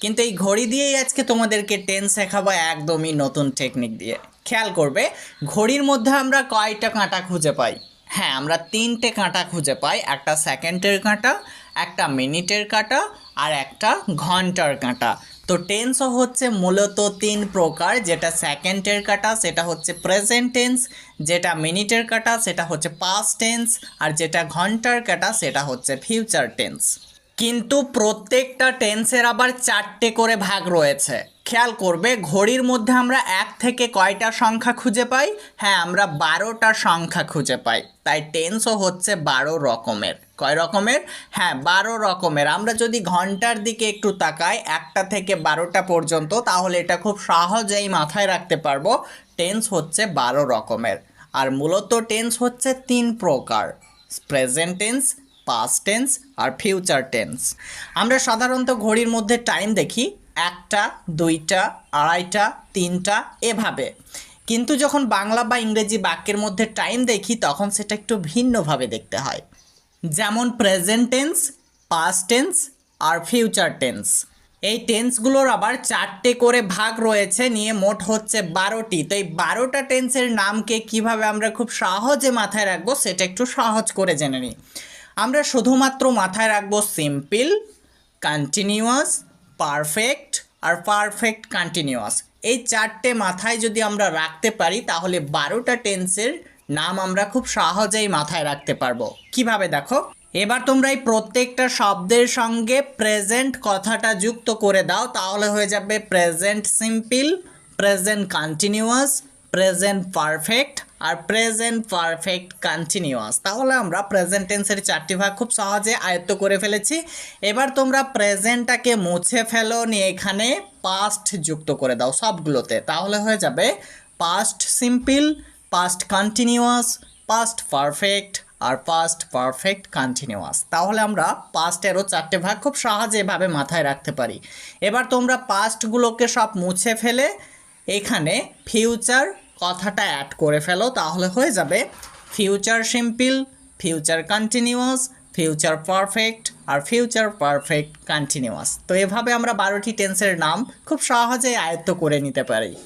কিন্তু এই ঘড়ি দিয়েই আজকে তোমাদেরকে টেন্স শেখাবো একদমই নতুন টেকনিক দিয়ে। খেয়াল করবে, ঘড়ির মধ্যে আমরা কয়টা কাঁটা খুঁজে পাই? হ্যাঁ আমরা তিনটে কাঁটা খুঁজে পাই, একটা সেকেন্ডের কাঁটা, একটা মিনিটের কাঁটা আর একটা ঘণ্টার কাঁটা। তো টেন্সও হচ্ছে মূলত তিন প্রকার, যেটা সেকেন্ডের কাঁটা, সেটা হচ্ছে প্রেজেন্ট টেন্স যেটা মিনিটের কাঁটা, সেটা হচ্ছে পাস্ট টেন্স আর যেটা ঘণ্টার কাঁটা, সেটা হচ্ছে ফিউচার টেন্স কিন্তু প্রত্যেকটা টেন্সের আবার চারটে করে ভাগ রয়েছে। খেয়াল করবে, ঘড়ির মধ্যে আমরা এক থেকে কয়টা সংখ্যা খুঁজে পাই? হ্যাঁ আমরা বারোটা সংখ্যা খুঁজে পাই। তাই টেন্সও হচ্ছে বারো রকমের। কয় রকমের? হ্যাঁ বারো রকমের। আমরা যদি ঘণ্টার দিকে একটু তাকাই, একটা থেকে বারোটা পর্যন্ত, তাহলে এটা খুব সহজেই মাথায় রাখতে পারব, টেন্স হচ্ছে বারো রকমের। আর মূলত টেন্স হচ্ছে তিন প্রকার। প্রেজেন্ট টেন্স পাস্ট টেন্স আর ফিউচার টেন্স আমরা সাধারণত ঘড়ির মধ্যে টাইম দেখি একটা, দুইটা, আড়াইটা, তিনটা, এভাবে। কিন্তু যখন বাংলা বা ইংরেজি বাক্যের মধ্যে টাইম দেখি, তখন সেটা একটু ভিন্নভাবে দেখতে হয়। যেমন প্রেজেন্ট টেন্স পাস্ট টেন্স আর ফিউচার টেন্স এই টেন্সগুলোর আবার চারটে করে ভাগ রয়েছে, নিয়ে মোট হচ্ছে বারোটি। তো এই বারোটা টেন্সের নামকে কীভাবে আমরা খুব সহজে মাথায় রাখব, সেটা একটু সহজ করে জেনে নিই। আমরা শুধুমাত্র মাথায় রাখব সিম্পল, কন্টিনিউয়াস, পারফেক্ট আর পারফেক্ট কন্টিনিউয়াস। এই চারটে মাথায় যদি আমরা রাখতে পারি, তাহলে বারোটা টেন্সের নাম আমরা খুব সহজেই মাথায় রাখতে পারব। কীভাবে দেখো? এবার তোমরা এই প্রত্যেকটা শব্দের সঙ্গে প্রেজেন্ট কথাটা যুক্ত করে দাও, তাহলে হয়ে যাবে present simple, present continuous, present perfect আর প্রেজেন্ট পারফেক্ট কন্টিনিউয়াস তাহলে আমরা প্রেজেন্ট টেন্সের চারটি ভাগ খুব সহজে আয়ত্ত করে ফেলেছি। এবার তোমরা প্রেজেন্টটাকে মুছে ফেলো, নিয়ে এখানে পাস্ট যুক্ত করে দাও সবগুলোতে। তাহলে হয়ে যাবে past simple past continuous past perfect আর পাস্ট পারফেক্ট কন্টিনিউয়াস তাহলে আমরা পাস্টেরও চারটে ভাগ খুব সহজে এভাবে মাথায় রাখতে পারি। এবার তোমরা পাস্টগুলোকে সব মুছে ফেলে, এখানে ফিউচার কথাটা অ্যাড করে ফেলো, তাহলে হয়ে যাবে future simple future continuous future perfect আর ফিউচার পারফেক্ট কন্টিনিউয়াস তো এভাবে আমরা বারোটি টেন্সের নাম খুব সহজেই আয়ত্ত করে নিতে পারি।